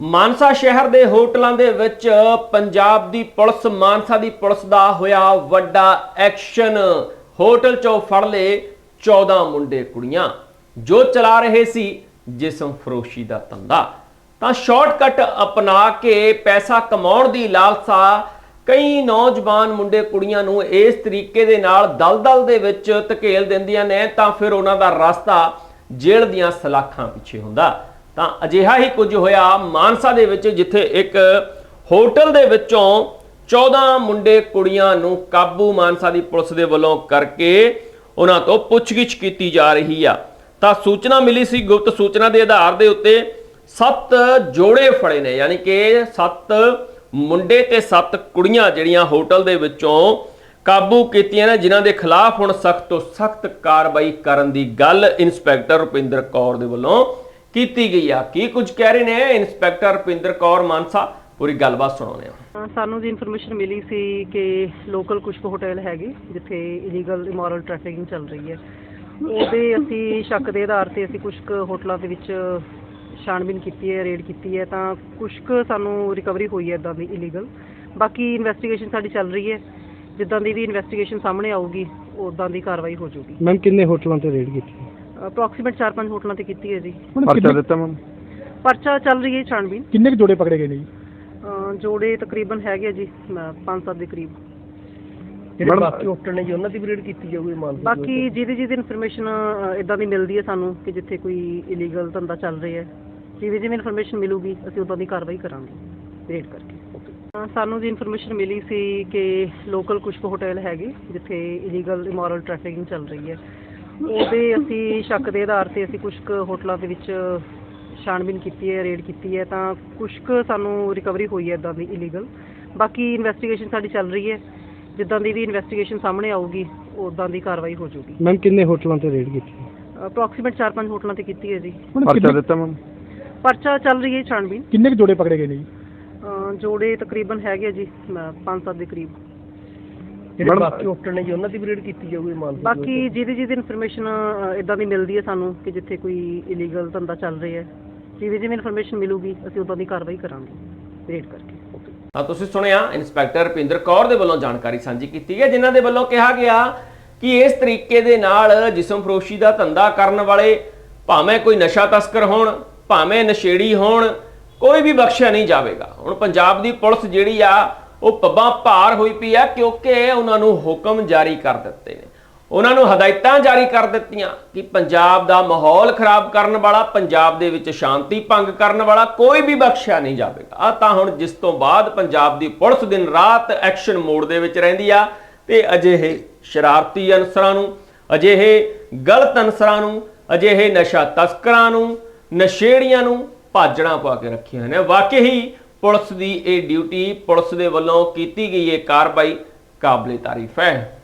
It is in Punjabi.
ਮਾਨਸਾ ਸ਼ਹਿਰ ਦੇ ਹੋਟਲਾਂ ਦੇ ਵਿੱਚ ਪੰਜਾਬ ਦੀ ਪੁਲਿਸ, ਮਾਨਸਾ ਦੀ ਪੁਲਿਸ ਦਾ ਹੋਇਆ ਵੱਡਾ ਐਕਸ਼ਨ। ਹੋਟਲ ਚੋਂ ਫੜ ਲਏ 14 ਮੁੰਡੇ ਕੁੜੀਆਂ। ਜੋ ਚਲਾ ਰਹੇ ਸੀ ਜਿਸਮ ਫਰੋਸ਼ੀ ਦਾ ਧੰਦਾ। ਤਾਂ ਸ਼ਾਰਟਕਟ ਅਪਣਾ ਕੇ ਪੈਸਾ ਕਮਾਉਣ ਦੀ ਲਾਲਸਾ ਕਈ ਨੌਜਵਾਨ ਮੁੰਡੇ ਕੁੜੀਆਂ ਨੂੰ ਇਸ ਤਰੀਕੇ ਦੇ ਨਾਲ ਦਲਦਲ ਦੇ ਵਿੱਚ ਧਕੇਲ ਦਿੰਦੀਆਂ ਨੇ ਤਾਂ ਫਿਰ ਉਹਨਾਂ ਦਾ ਰਸਤਾ ਜੇਲ੍ਹ ਦੀਆਂ ਸਲਾਖਾਂ ਪਿੱਛੇ ਹੁੰਦਾ। ਤਾਂ ਅਜਿਹਾ ਹੀ ਕੁਝ ਹੋਇਆ ਮਾਨਸਾ ਦੇ ਵਿੱਚ, ਜਿੱਥੇ ਇੱਕ ਹੋਟਲ ਦੇ ਵਿੱਚੋਂ 14 ਮੁੰਡੇ ਕੁੜੀਆਂ ਨੂੰ ਕਾਬੂ ਮਾਨਸਾ ਦੀ ਪੁਲਿਸ ਦੇ ਵੱਲੋਂ ਕਰਕੇ ਉਹਨਾਂ ਤੋਂ ਪੁੱਛਗਿੱਛ ਕੀਤੀ ਜਾ ਰਹੀ ਆ। ਤਾਂ ਸੂਚਨਾ ਮਿਲੀ ਸੀ, ਗੁਪਤ ਸੂਚਨਾ ਦੇ ਆਧਾਰ ਦੇ ਉੱਤੇ ਸੱਤ ਜੋੜੇ ਫੜੇ ਨੇ, ਯਾਨੀ ਕਿ ਸੱਤ ਮੁੰਡੇ ਤੇ ਸੱਤ ਕੁੜੀਆਂ ਜਿਹੜੀਆਂ ਹੋਟਲ ਦੇ ਵਿੱਚੋਂ ਕਾਬੂ ਕੀਤੀਆਂ ਨੇ, ਜਿਨ੍ਹਾਂ ਦੇ ਖਿਲਾਫ ਹੁਣ ਸਖਤ ਤੋਂ ਸਖਤ ਕਾਰਵਾਈ ਕਰਨ ਦੀ ਗੱਲ ਇੰਸਪੈਕਟਰ ਰੁਪਿੰਦਰ ਕੌਰ ਦੇ ਵੱਲੋਂ ਕੀਤੀ ਗਈ ਆ। ਕੀ ਕੁਝ ਕਹਿ ਰਹੇ ਨੇ ਇੰਸਪੈਕਟਰ ਰੁਪਿੰਦਰ ਕੌਰ ਮਾਨਸਾ? ਪੂਰੀ ਗੱਲਬਾਤ ਸੁਣਾਉਂਦੇ ਆ ਸਾਨੂੰ ਜੀ ਇਨਫੋਰਮੇਸ਼ਨ ਮਿਲੀ ਸੀ ਕਿ ਲੋਕਲ ਕੁਝ ਹੋਟਲ ਹੈਗੇ ਜਿੱਥੇ ਇਲੀਗਲ ਇਮੋਰਲ ਟ੍ਰੈਫਿਕਿੰਗ ਚੱਲ ਰਹੀ ਹੈ। ਉਹਦੇ ਅਸੀਂ ਸ਼ੱਕ ਦੇ ਆਧਾਰ ਤੇ ਅਸੀਂ ਕੁਝ ਕੁ ਹੋਟਲਾਂ ਦੇ ਵਿੱਚ ਛਾਣਬੀਨ ਕੀਤੀ ਹੈ ਰੇਡ ਕੀਤੀ ਹੈ ਤਾਂ ਕੁਝ ਕੁ ਸਾਨੂੰ ਰਿਕਵਰੀ ਹੋਈ ਹੈ ਇਦਾਂ ਦੀ ਇਲੀਗਲ ਬਾਕੀ ਇਨਵੈਸਟੀਗੇਸ਼ਨ ਸਾਡੀ ਚੱਲ ਰਹੀ ਹੈ। ਜਿੱਦਾਂ ਦੀ ਵੀ ਇਨਵੈਸਟੀਗੇਸ਼ਨ ਸਾਹਮਣੇ ਆਊਗੀ ਉਦਾਂ ਦੀ ਕਾਰਵਾਈ ਹੋ ਜਾਊਗੀ। ਮੈਮ ਕਿੰਨੇ ਹੋਟਲਾਂ ਤੇ ਰੇਡ ਕੀਤੀ? ਅਪਰੋਕਸੀਮੇਟ 4-5 ਹੋਟਲਾਂ ਤੇ ਕੀਤੀ ਹੈ ਜੀ। ਪਰਚਾ ਦਿੱਤਾ ਮੈਮ? ਪਰਚਾ ਚੱਲ ਰਹੀ ਹੈ ਛਾਣਬੀਨ। ਕਿੰਨੇ ਕੁ ਜੋੜੇ ਪਕੜੇ ਗਏ ਨੇ ਜੀ? ਜੋੜੇ ਤਕਰੀਬਨ ਹੈਗੇ ਜੀ 5-7 ਦੇ ਕਰੀਬ। ਮੈਡਮ ਹੋਟਲ ਨੇ ਜੀ ਉਹਨਾਂ ਦੀ ਵੀ ਰੇਡ ਕੀਤੀ ਜਾਊਗੀ ਮਾਨਸਾ ਬਾਕੀ ਜਿਹਦੀ ਜਿਹਦੀ ਇਨਫੋਰਮੇਸ਼ਨ ਇਦਾਂ ਦੀ ਮਿਲਦੀ ਹੈ ਸਾਨੂੰ ਕਿ ਜਿੱਥੇ ਕੋਈ ਇਲੀਗਲ ਧੰਦਾ ਚੱਲ ਰਿਹਾ ਹੈ। ਜਿਵੇਂ ਜਿਵੇਂ ਇਨਫੋਰਮੇਸ਼ਨ ਮਿਲੂਗੀ ਅਸੀਂ ਉਦਾਂ ਦੀ ਕਾਰਵਾਈ ਕਰਾਂਗੇ ਰੇਡ ਕਰਕੇ। ਸਾਨੂੰ ਜੀ ਇਨਫੋਰਮੇਸ਼ਨ ਮਿਲੀ ਸੀ ਕਿ ਲੋਕਲ ਕੁਝ ਹੋਟਲ ਹੈਗੇ ਜਿੱਥੇ ਇਲੀਗਲ ਇਮੋਰਲ ਟ੍ਰੈਫਿਕਿੰਗ ਚੱਲ ਰਹੀ ਹੈ। ਉਹਦੇ ਅਸੀਂ ਸ਼ੱਕ ਦੇ ਆਧਾਰ ਤੇ ਅਸੀਂ ਕੁਝ ਕੁ ਹੋਟਲਾਂ ਦੇ ਵਿੱਚ ਛਾਣਬੀਨ ਕੀਤੀ ਹੈ ਰੇਡ ਕੀਤੀ ਹੈ ਤਾਂ ਕੁਝ ਕੁ ਸਾਨੂੰ ਰਿਕਵਰੀ ਹੋਈ ਹੈ ਇਦਾਂ ਦੀ ਇਲੀਗਲ ਬਾਕੀ ਇਨਵੈਸਟੀਗੇਸ਼ਨ ਸਾਡੀ ਚੱਲ ਰਹੀ ਹੈ। ਜਿੱਦਾਂ ਦੀ ਵੀ ਇਨਵੈਸਟੀਗੇਸ਼ਨ ਸਾਹਮਣੇ ਆਊਗੀ ਉਦਾਂ ਦੀ ਕਾਰਵਾਈ ਹੋ ਜਾਊਗੀ। ਮੈਮ ਕਿੰਨੇ ਹੋਟਲਾਂ ਤੇ ਰੇਡ ਕੀਤੀ? ਅਪਰੋਕਸੀਮੇਟ 4-5 ਹੋਟਲਾਂ ਤੇ ਕੀਤੀ ਹੈ ਜੀ। ਪਰਚਾ ਦਿੱਤਾ ਮੈਮ ਪਰਚਾ ਚੱਲ ਰਹੀ ਹੈ ਛਾਣਬੀਨ। ਕਿੰਨੇ ਕੁ ਜੋੜੇ ਪਕੜੇ ਗਏ ਨੇ ਜੀ? ਅ, ਜੋੜੇ ਤਕਰੀਬਨ ਹੈਗੇ ਜੀ 5-7 ਦੇ ਕਰੀਬ। ਜਿਹੜੇ ਬਾਕੀ ਹੋਟਲ ਨੇ ਜੀ ਉਹਨਾਂ ਦੀ ਵੀ ਰੇਡ ਕੀਤੀ ਜਾਊਗੀ ਮਾਨਸਾ ਬਾਕੀ ਜਿਹਦੀ ਜਿਹਦੀ ਇਨਫੋਰਮੇਸ਼ਨ ਇਦਾਂ ਦੀ ਮਿਲਦੀ ਹੈ ਸਾਨੂੰ ਕਿ ਜਿੱਥੇ ਕੋਈ ਇਲੀਗਲ ਧੰਦਾ ਚੱਲ ਰਿਹਾ ਹੈ ਜਿਵੇਂ ਜਿਵੇਂ ਇਨਫੋਰਮੇਸ਼ਨ ਮਿਲੂਗੀ ਅਸੀਂ ਉਦਾਂ ਦੀ ਕਾਰਵਾਈ ਕਰਾਂਗੇ ਰੇਡ ਕਰਕੇ। ਤਾਂ ਤੁਸੀਂ ਸੁਣਿਆ ਇੰਸਪੈਕਟਰ ਰੁਪਿੰਦਰ ਕੌਰ ਦੇ ਵੱਲੋਂ ਜਾਣਕਾਰੀ ਸਾਂਝੀ ਕੀਤੀ ਹੈ ਜਿਨ੍ਹਾਂ ਦੇ ਵੱਲੋਂ ਕਿਹਾ ਗਿਆ ਕਿ ਇਸ ਤਰੀਕੇ ਦੇ ਨਾਲ ਜਿਸਮ ਫਰੋਸ਼ੀ ਦਾ ਧੰਦਾ ਕਰਨ ਵਾਲੇ ਭਾਵੇਂ ਕੋਈ ਨਸ਼ਾ ਤਸਕਰ ਹੋਣ ਭਾਵੇਂ ਨਸ਼ੇੜੀ ਹੋਣ ਕੋਈ ਵੀ ਬਖਸ਼ਿਆ ਨਹੀਂ ਜਾਵੇਗਾ। ਹੁਣ ਪੰਜਾਬ ਦੀ ਪੁਲਿਸ ਜਿਹੜੀ ਆ ਉਹ ਪੱਬਾਂ ਭਾਰ ਹੋਈ ਪਈ ਆ ਕਿਉਂਕਿ ਉਹਨਾਂ ਨੂੰ ਹੁਕਮ ਜਾਰੀ ਕਰ ਦਿੱਤੇ ਨੇ। ਉਹਨਾਂ ਨੂੰ ਹਦਾਇਤਾਂ ਜਾਰੀ ਕਰ ਦਿੱਤੀਆਂ ਕਿ ਪੰਜਾਬ ਦਾ ਮਾਹੌਲ ਖਰਾਬ ਕਰਨ ਵਾਲਾ, ਪੰਜਾਬ ਦੇ ਵਿੱਚ ਸ਼ਾਂਤੀ ਭੰਗ ਕਰਨ ਵਾਲਾ ਕੋਈ ਵੀ ਬਖਸ਼ਿਆ ਨਹੀਂ ਜਾਵੇਗਾ। ਆ ਤਾਂ ਹੁਣ ਜਿਸ ਤੋਂ ਬਾਅਦ ਪੰਜਾਬ ਦੀ ਪੁਲਿਸ ਦਿਨ ਰਾਤ ਐਕਸ਼ਨ ਮੋਡ ਦੇ ਵਿੱਚ ਰਹਿੰਦੀ ਆ ਤੇ ਅਜਿਹੇ ਸ਼ਰਾਰਤੀ ਅਨਸਰਾਂ ਨੂੰ, ਅਜਿਹੇ ਗਲਤ ਅਨਸਰਾਂ ਨੂੰ, ਅਜਿਹੇ ਨਸ਼ਾ ਤਸਕਰਾਂ ਨੂੰ, ਨਸ਼ੇੜੀਆਂ ਨੂੰ ਭਾਜਣਾ ਪਾ ਕੇ ਰੱਖੀਆਂ ਨੇ। ਵਾਕਈ ਪੁਲਿਸ ਦੀ ਇਹ ਡਿਊਟੀ ਪੁਲਿਸ ਦੇ ਵੱਲੋਂ ਕੀਤੀ ਗਈ ਇਹ ਕਾਰਵਾਈ ਕਾਬਲੇ ਤਾਰੀਫ ਹੈ।